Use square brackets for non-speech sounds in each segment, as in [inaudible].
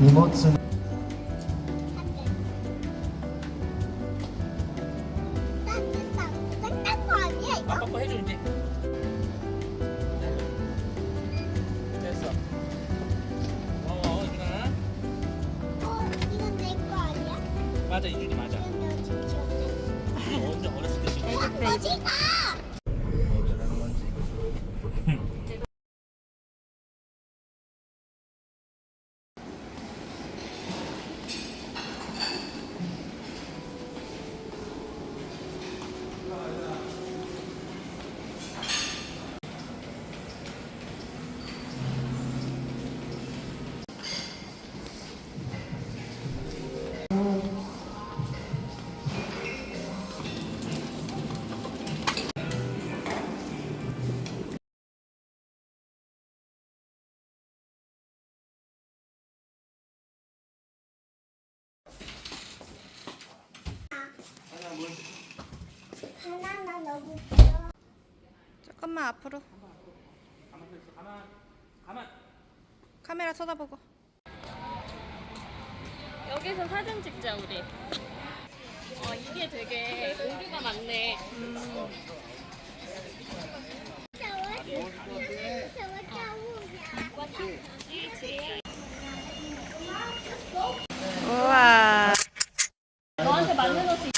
이모츠? 아빠 거. 됐어. 어. 어? 맞아, 이준이 맞아. 내 친구. 이준이 언제 어렸을 때 지금. 아버지가 조금만 앞으로 가만 가만. 카메라 쳐다보고 여기서 사진 찍자 우리. 어 이게 되게 오류가 많네. 우와 너한테 맞는 옷이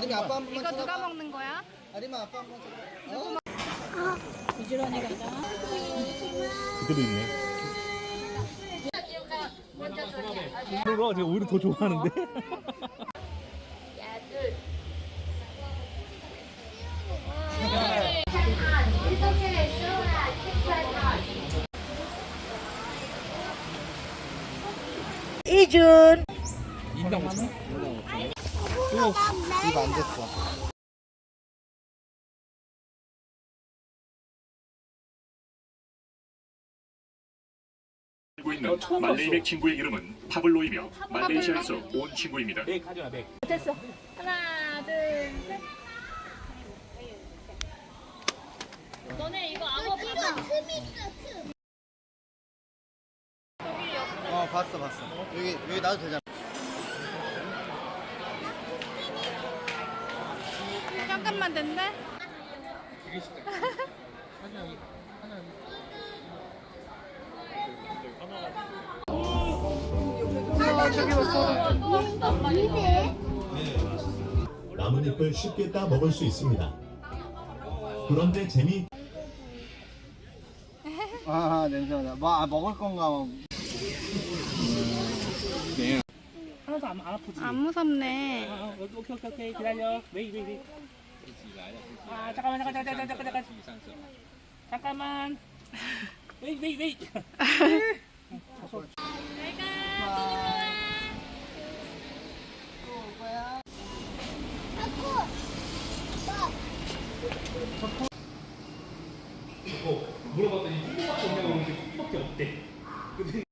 아림이 아빠 한 번만 이거 누가 먹는 거야? 아림아 아빠 한번 쳐봐 그대로 있네. 그거 제가 오히려 더 좋아하는데. 인당 오천 입안 됐어 알고 있는 말레이백 친구의 이름은 파블로이며 말레이시아에서 온 친구입니다. 맥 하지 맥. 됐어. 하나 둘 셋. 너네 이거 악어 이거 봐봐. 틈 있어 틈. 어 봤어 봤어 여기 여기 놔도 되잖아 잠깐만 된대? 나뭇잎을 쉽게 따 먹을 수 있습니다. 그런데 재미 아 냄새나 뭐 아, 먹을 건가 뭐. 하나도 안, 안 아프지. 안 무섭네 아, 어, 오케이 오케이 오케이 기다려. 웨이 웨이 웨이. 아 잠깐만 잠깐 잠깐 잠깐 잠깐 잠깐. 잠깐만. 웨이 웨이 웨이. 물어봤더니 콩밖에 없냐고 그러는데 콩밖에 없대. 이게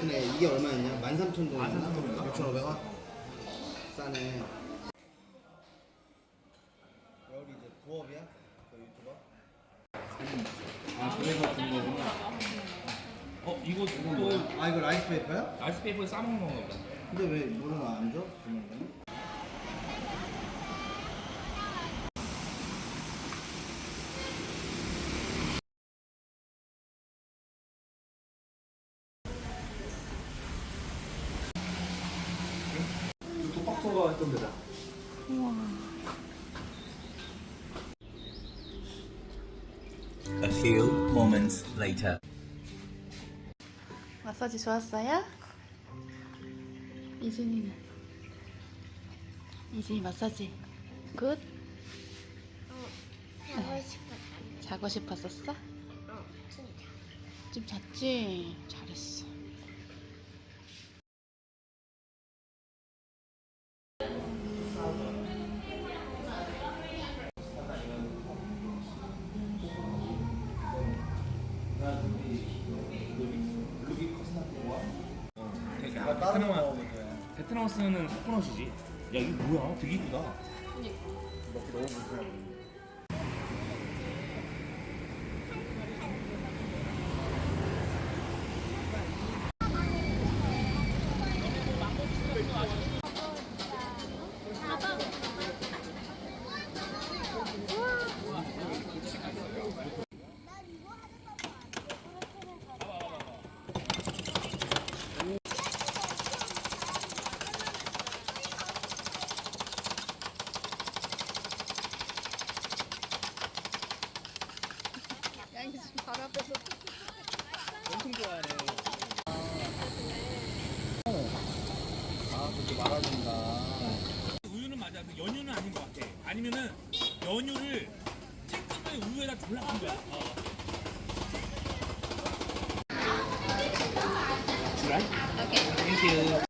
크네. 이게 얼마였냐? 13,000동이었나? 6,500원? 싸네. 여기 이제 부업이야? 그 유튜버? 아 그래서 준 거구나. 어 이거 또 아 이거 라이스 페이퍼야? 아이스페이퍼에 싸먹는 건가 보다. 근데 왜 물은 안 줘? 주는 거는? 독박토가 했던 데다. A few moments later. 마사지 좋았어요? 이준이는? 이준이 마사지 굿? 자고 싶었다. 자고 싶었었어? 어, 진짜. 좀 잤지? 잘했어 되게 아, 베트남 베트남 쓰는 코코넛이지. 야 이거 뭐야? 되게 이쁘다. 먹기 너무 불편해. 말아준다. 우유는 맞아. 근데 연유는 아닌 것 같아. 아니면은 연유를 쬐끔만 우유에다 졸라준 거야. 어. 주라이? 오케이. 땡큐.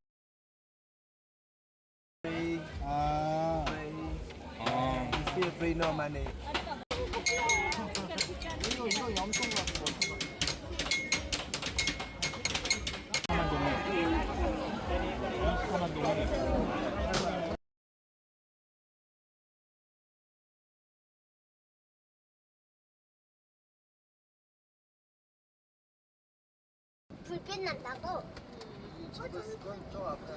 아. 아. Feel free no money. 불빛 난다고? 그건 좀 아까. 어,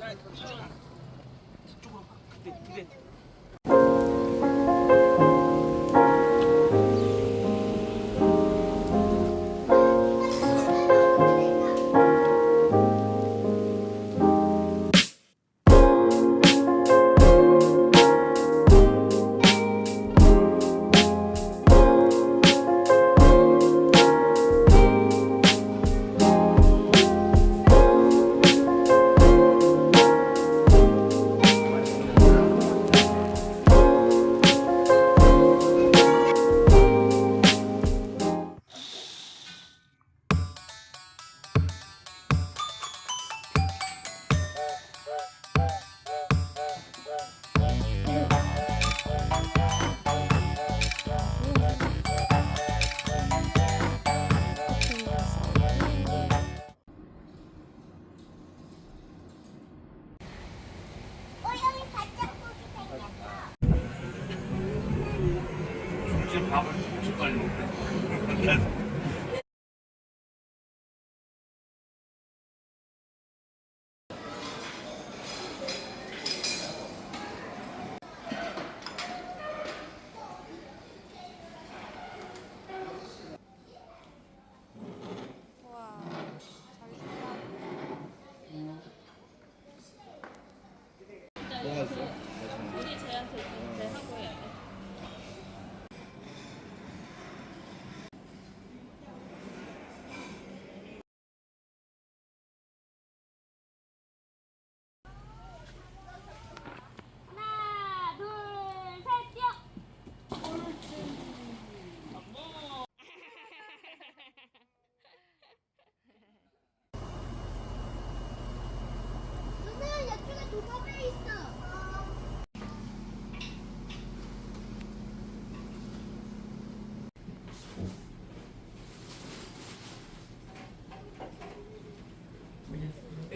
one.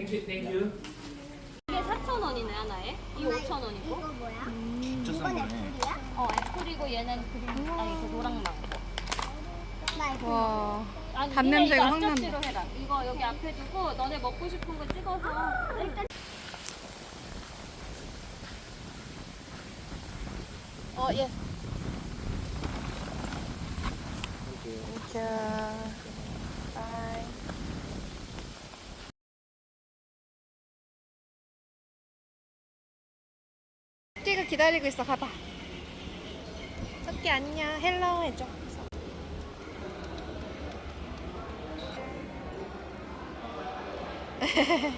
땡큐 땡큐. 이게 4,000원이네 하나에. 이거 5,000원이고. 이거 뭐야? 진짜 이건 싼 거네. 애플이야? 어 애플이고 얘는 그린 아니 그 노랑망고. 나 애플. 와. 아니 니네 냄새가 이거 확 난다. 앞접시로 해라. 이거 여기 앞에 두고 너네 먹고 싶은 거 찍어서 일단 어, 예. 땡큐. 바이. 토끼가 기다리고 있어. 가봐. 토끼 안녕. 헬로 해줘. [laughs]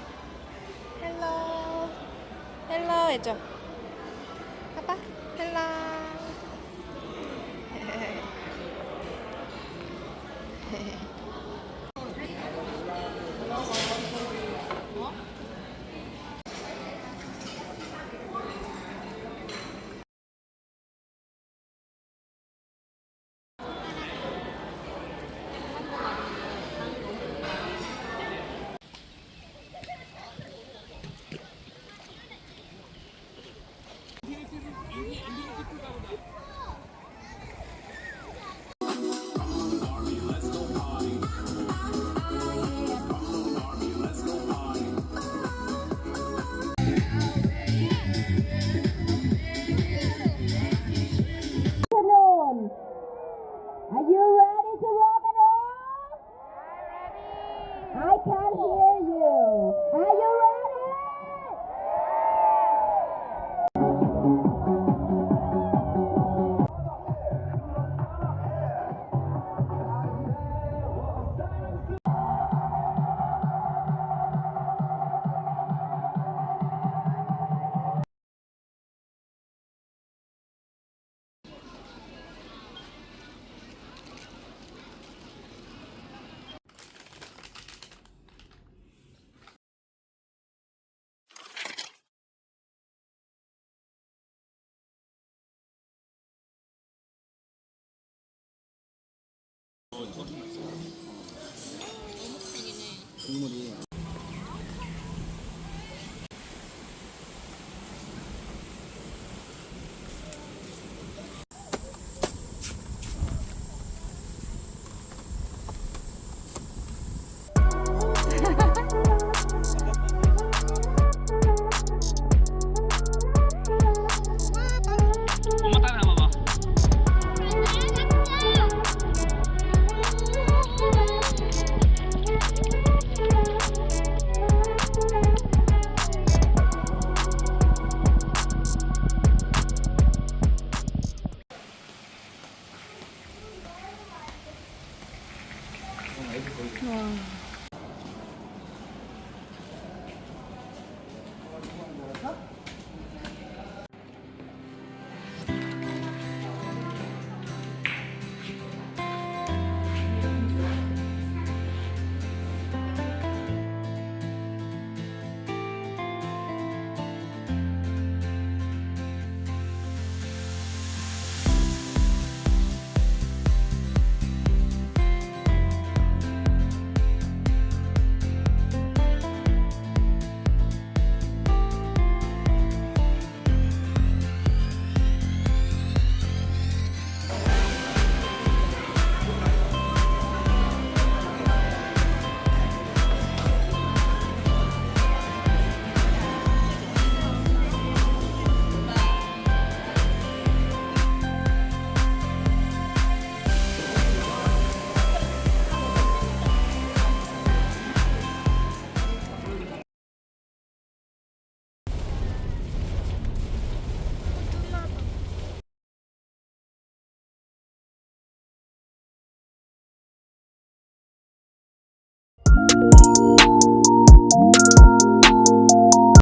헬로. 헬로 해줘. 가봐. 헬로. I can hear you. I looking 와.